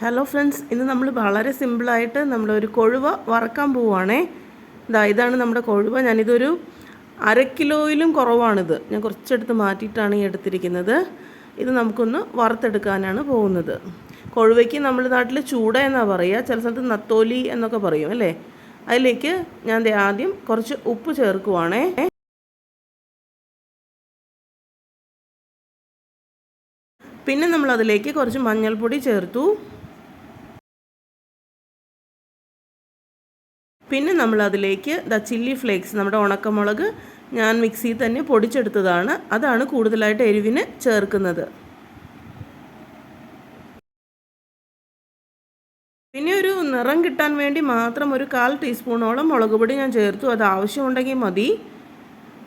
Hello friends ഇന്ന് നമ്മൾ വളരെ സിമ്പിളായിട്ട് നമ്മളൊരു കൊഴുവ വറക്കാൻ പോവുകയാണേ ഇതാ ഇതാണ് നമ്മുടെ കൊഴുവ. ഞാനിതൊരു അര കിലോയിലും കുറവാണിത്. ഞാൻ കുറച്ചെടുത്ത് മാറ്റിയിട്ടാണ് ഈ എടുത്തിരിക്കുന്നത്. ഇത് നമുക്കൊന്ന് വറുത്തെടുക്കാനാണ് പോകുന്നത്. കൊഴുവയ്ക്ക് നമ്മൾ നാട്ടിൽ ചൂട എന്നാണ് പറയുക. ചില സ്ഥലത്ത് നത്തോലി എന്നൊക്കെ പറയും അല്ലേ? അതിലേക്ക് ഞാൻ ആദ്യം കുറച്ച് ഉപ്പ് ചേർക്കുവാണേ. പിന്നെ നമ്മൾ അതിലേക്ക് കുറച്ച് മഞ്ഞൾപ്പൊടി ചേർത്തു. പിന്നെ നമ്മൾ അതിലേക്ക് ദ ചില്ലി ഫ്ലേക്സ് നമ്മുടെ ഉണക്കമുളക് ഞാൻ മിക്സിയിൽ തന്നെ പൊടിച്ചെടുത്തതാണ്. അതാണ് കൂടുതലായിട്ട് എരിവിന് ചേർക്കുന്നത്. പിന്നെ ഒരു നിറം കിട്ടാൻ വേണ്ടി മാത്രം ഒരു കാൽ ടീസ്പൂണോളം മുളക് പൊടി ഞാൻ ചേർത്തു. അത് ആവശ്യമുണ്ടെങ്കിൽ മതി.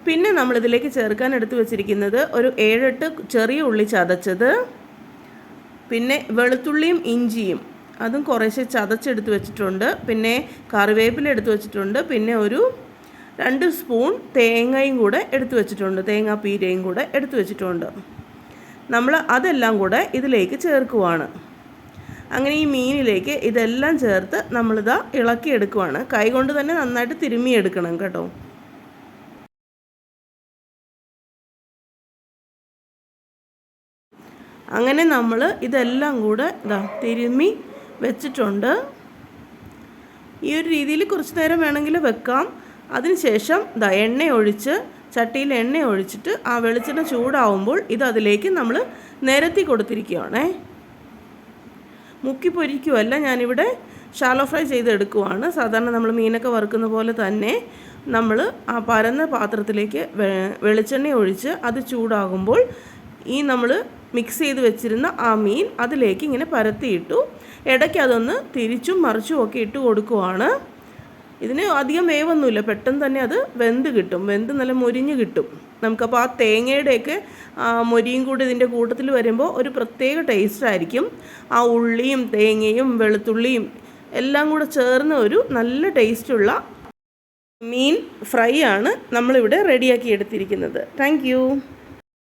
പിന്നെ നമ്മളിതിലേക്ക് ചേർക്കാൻ എടുത്തു വച്ചിരിക്കുന്നത് ഒരു ഏഴെട്ട് ചെറിയ ഉള്ളി ചതച്ചത്. പിന്നെ വെളുത്തുള്ളിയും ഇഞ്ചിയും. അതും കുറേശ്ശെ ചതച്ചെടുത്ത് വെച്ചിട്ടുണ്ട്. പിന്നെ കറിവേപ്പില എടുത്ത് വെച്ചിട്ടുണ്ട്. പിന്നെ ഒരു രണ്ട് സ്പൂൺ തേങ്ങയും കൂടെ എടുത്തു വെച്ചിട്ടുണ്ട്. തേങ്ങാ തേങ്ങാപ്പീരയും കൂടെ എടുത്തു വെച്ചിട്ടുണ്ട്. നമ്മൾ അതെല്ലാം കൂടെ ഇതിലേക്ക് ചേർക്കുവാണ്. അങ്ങനെ ഈ മീനിലേക്ക് ഇതെല്ലാം ചേർത്ത് നമ്മളിതാ ഇളക്കിയെടുക്കുവാണ് കൈ കൊണ്ട് തന്നെ നന്നായിട്ട് തിരുമ്മിയെടുക്കണം കേട്ടോ. അങ്ങനെ നമ്മൾ ഇതെല്ലാം കൂടെ ഇതാ തിരുമ്മി വെച്ചിട്ടുണ്ട്. ഈ ഒരു രീതിയിൽ കുറച്ച് നേരം വേണമെങ്കിൽ വെക്കാം. അതിനുശേഷം ഇതാ എണ്ണ ഒഴിച്ച് ചട്ടിയിൽ എണ്ണ ഒഴിച്ചിട്ട് ആ വെളിച്ചെണ്ണ ചൂടാവുമ്പോൾ ഇത് അതിലേക്ക് നമ്മൾ നിരത്തി കൊടുത്തിരിക്കുകയാണേ. മുക്കി പൊരിക്കുമല്ല ഞാനിവിടെ ഷാലോ ഫ്രൈ ചെയ്തെടുക്കുവാണ് സാധാരണ നമ്മൾ മീനൊക്കെ വറുക്കുന്ന പോലെ തന്നെ നമ്മൾ ആ പരന്ന പാത്രത്തിലേക്ക് വെളിച്ചെണ്ണ ഒഴിച്ച് അത് ചൂടാകുമ്പോൾ ഈ നമ്മൾ മിക്സ് ചെയ്ത് വെച്ചിരുന്ന ആ മീൻ അതിലേക്ക് ഇങ്ങനെ പരത്തിയിട്ടു. ഇടയ്ക്ക് അതൊന്ന് തിരിച്ചും മറിച്ചും ഒക്കെ ഇട്ട് കൊടുക്കുവാണ്. ഇതിന് അധികം വേവൊന്നുമില്ല. പെട്ടെന്ന് തന്നെ അത് വെന്ത് കിട്ടും. വെന്ത് നല്ല മുരിഞ്ഞ് കിട്ടും. നമുക്കപ്പോൾ ആ തേങ്ങയുടെയൊക്കെ മൊരിയും കൂടി ഇതിന്റെ കൂട്ടത്തിൽ വരുമ്പോൾ ഒരു പ്രത്യേക ടേസ്റ്റ് ആയിരിക്കും. ആ ഉള്ളിയും തേങ്ങയും വെളുത്തുള്ളിയും എല്ലാം കൂടെ ചേർന്ന ഒരു നല്ല ടേസ്റ്റുള്ള മീൻ ഫ്രൈ ആണ് നമ്മളിവിടെ റെഡിയാക്കി എടുത്തിരിക്കുന്നത്. താങ്ക്